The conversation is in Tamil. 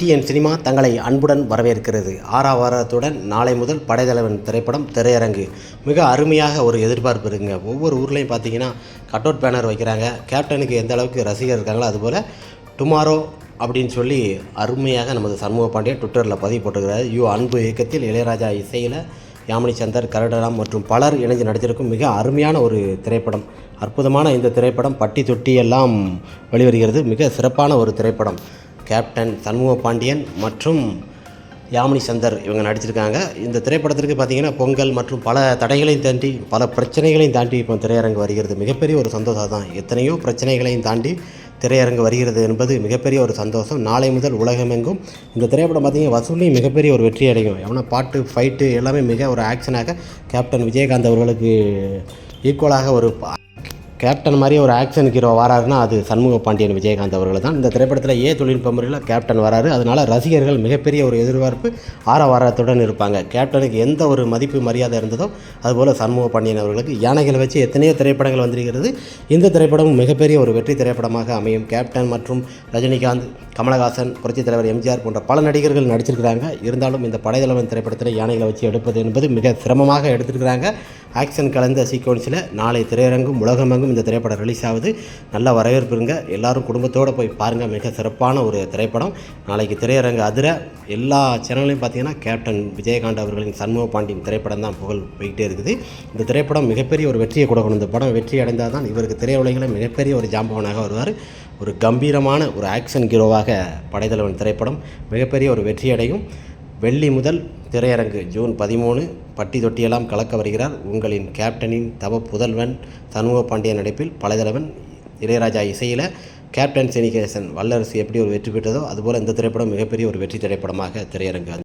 டிஎன் சினிமா தங்களை அன்புடன் வரவேற்கிறது. ஆறாவாரத்துடன் நாளை முதல் படைத்தலைவன் திரைப்படம் திரையரங்கு. மிக அருமையாக ஒரு எதிர்பார்ப்பு இருக்குங்க. ஒவ்வொரு ஊர்லேயும் பார்த்தீங்கன்னா கட் அவுட் பேனர் வைக்கிறாங்க. கேப்டனுக்கு எந்த அளவுக்கு ரசிகர் இருக்காங்களோ அதுபோல் டுமாரோ அப்படின்னு சொல்லி அருமையாக நமது சண்முக பாண்டியன் ட்விட்டரில் பதிவு போட்டுக்கிறார் யூ அன்பு இயக்கத்தில் இளையராஜா இசையில் யாமினி சந்தர் கருடராம் மற்றும் பலர் இணைஞ்சு நடித்திருக்கும் மிக அருமையான ஒரு திரைப்படம். அற்புதமான இந்த திரைப்படம் பட்டி தொட்டி எல்லாம் வெளிவருகிறது. மிக சிறப்பான ஒரு திரைப்படம். கேப்டன் சண்முக பாண்டியன் மற்றும் யாமினி சந்தர் இவங்க நடிச்சிருக்காங்க. இந்த திரைப்படத்திற்கு பார்த்தீங்கன்னா பொங்கல் மற்றும் பல தடைகளையும் தாண்டி பல பிரச்சனைகளையும் தாண்டி இப்போ திரையரங்கு வருகிறது. மிகப்பெரிய ஒரு சந்தோஷம் தான். எத்தனையோ பிரச்சனைகளையும் தாண்டி திரையரங்கு வருகிறது என்பது மிகப்பெரிய ஒரு சந்தோஷம். நாளை முதல் உலகமெங்கும் இந்த திரைப்படம் பார்த்தீங்கன்னா வசூலையும் மிகப்பெரிய ஒரு வெற்றி அடையும். ஏன்னா பாட்டு ஃபைட்டு எல்லாமே மிக ஒரு ஆக்ஷனாக கேப்டன் விஜயகாந்த் அவர்களுக்கு ஈக்குவலாக ஒரு கேப்டன் மாதிரி ஒரு ஆக்ஷன் ஹீரோ வராருன்னா அது சண்முக பாண்டியன் விஜயகாந்த் அவர்கள் தான். இந்த திரைப்படத்தில் ஏ தொழில்நுட்ப முறையில் கேப்டன் வராரு. அதனால் ரசிகர்கள் மிகப்பெரிய ஒரு எதிர்பார்ப்பு ஆரவாரத்துடன் இருப்பாங்க. கேப்டனுக்கு எந்த ஒரு மதிப்பு மரியாதை இருந்ததோ அதுபோல் சண்முக பாண்டியன் அவர்களுக்கு யானைகளை வச்சு எத்தனையோ திரைப்படங்கள் வந்திருக்கிறது. இந்த திரைப்படமும் மிகப்பெரிய ஒரு வெற்றி திரைப்படமாக அமையும். கேப்டன் மற்றும் ரஜினிகாந்த் கமலஹாசன் புரட்சித் தலைவர் எம்ஜிஆர் போன்ற பல நடிகர்கள் நடிச்சிருக்கிறாங்க. இருந்தாலும் இந்த படைத்தலைவன் திரைப்படத்தில் யானைகளை வச்சு எடுப்பது என்பது மிக சிரமமாக எடுத்திருக்கிறாங்க. ஆக்ஷன் கலந்த சீக்வன்ஸில் நாளை திரையரங்கும் உலகமெங்கும் இந்த திரைப்படம் ரிலீஸ் ஆகுது நல்ல வரவேற்பு இருங்க. எல்லாரும் குடும்பத்தோடு போய் பாருங்கள் மிக சிறப்பான ஒரு திரைப்படம். நாளைக்கு திரையரங்கு அதிர எல்லா சேனல்லையும் பார்த்தீங்கன்னா கேப்டன் விஜயகாந்த் அவர்களின் சண்முக பாண்டியன் திரைப்படம் தான் புகழ் போய்கிட்டே இருக்குது. இந்த திரைப்படம் மிகப்பெரிய ஒரு வெற்றியை கொடுக்கணும். இந்த படம் வெற்றி அடைந்தால் தான் இவருக்கு திரையுலகில் மிகப்பெரிய ஒரு ஜாம்பவனாக வருவார். ஒரு கம்பீரமான ஒரு ஆக்ஷன் ஹீரோவாக படைத்தலைவன் திரைப்படம் மிகப்பெரிய ஒரு வெற்றி அடையும் வெள்ளி முதல் திரையரங்கு ஜூன் பதிமூணு பட்டி தொட்டியெல்லாம் கலக்க வருகிறார். உங்களின் கேப்டனின் தவ புதல்வன் சண்முக பாண்டியன் நடிப்பில் பலதலைவன் இளையராஜா இசையில் கேப்டன் சினிகேசன் வல்லரசு எப்படி ஒரு வெற்றி பெற்றதோ அதுபோல் இந்த திரைப்படம் மிகப்பெரிய ஒரு வெற்றி திரைப்படமாக திரையரங்கு